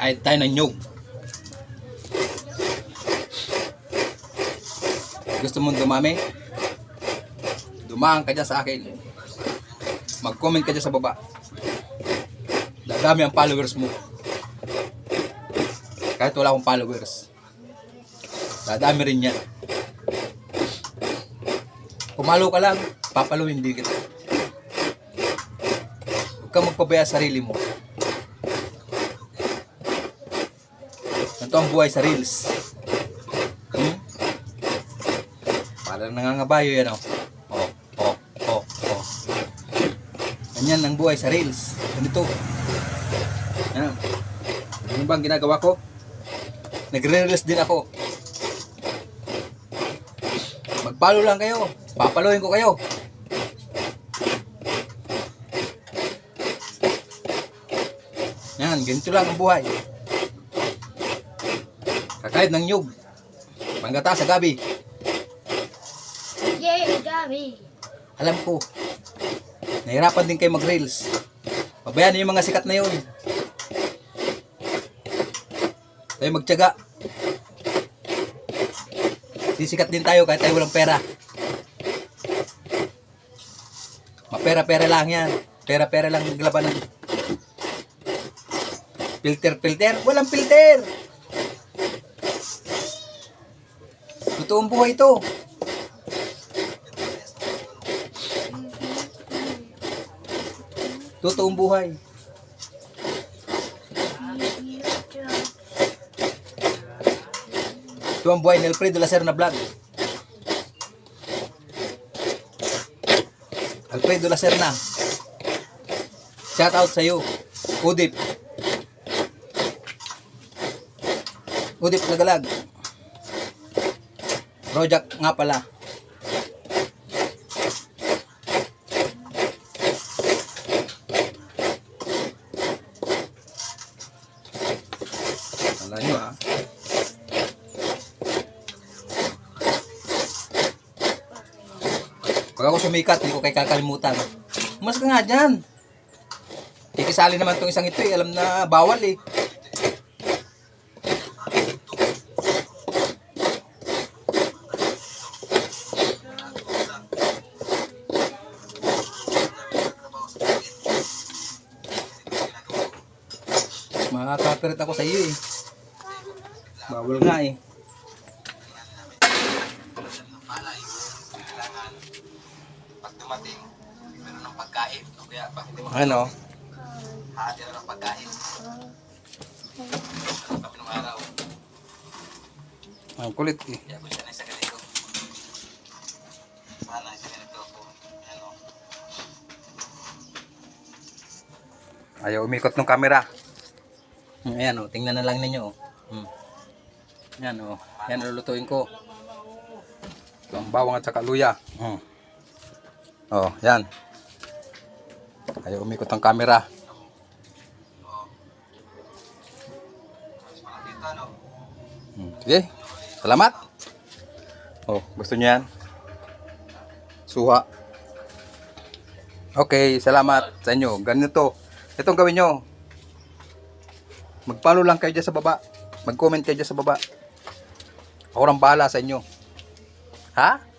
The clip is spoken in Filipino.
Kahit tayo ng nyug. Gusto mong dumami? Dumaan ka dyan sa akin. Mag-comment ka dyan sa baba. Dadami ang followers mo. Kahit wala akong followers. Dadami rin yan. Pumalo ka lang, papaluin din kita. Huwag kang magpabaya sa sarili mo. Ito ang buhay sa reels. Hmm? Parang nangangabayo yan, oh. Oh, oh, oh, oh. Ganyan ang buhay sa reels. Ganito. Yan. Ano ba ang ginagawa ko? Nagre-reels din ako. Magpalo lang kayo. Papaluin ko kayo. Yan, ganito lang ang buhay. Kakayod ng nyug. Panggata sa gabi. Yay, Gabi! Alam ko. Nahirapan din kayo mag-reels. Pabayaan niyo yung mga sikat na yun. Tayo magtyaga. Sisikat din tayo kahit tayo walang pera. Mapera-pera lang yan. Pera-pera lang naglabanan. Filter-filter? Walang filter! Totoong buhay ito. Totoong buhay. Ito ang buhay ni Alfredo Lacer na vlog. Alfredo Lacer na. Shout out sa iyo. Udip. Udip Lagalag. Rojak nga pala. Wala nyo ah. Pag ako sumikat, hindi ko kay kakalimutan. Mas ka nga dyan. Kikisali naman tong isang ito eh. Alam na bawal eh. Makaka-copyright ako sa iyo eh. Bawal nga eh. Pag dumating, meron ng pagkain. O kaya, pag hindi mo Ano? hati na ng pagkain. Kami nung araw, Ang kulit eh. kaya siya na sa ganito. Sana siya ganito po. Ano, Ayaw umikot ng camera. Hmm, Ayan o, tingnan na lang ninyo. oh. Hmm. Yan o, yan lulutuin ko. Ito ang bawang at saka luya. Hmm. Oh, yan. Ayaw umikot ng camera. Hmm. Sige, salamat. Oh, gusto niyo yan? Suha. Okay, salamat sa inyo. Ganito. Itong gawin nyo. Mag-follow lang kayo dyan sa baba. Mag-comment kayo dyan sa baba. Ako nang bahala sa inyo. kita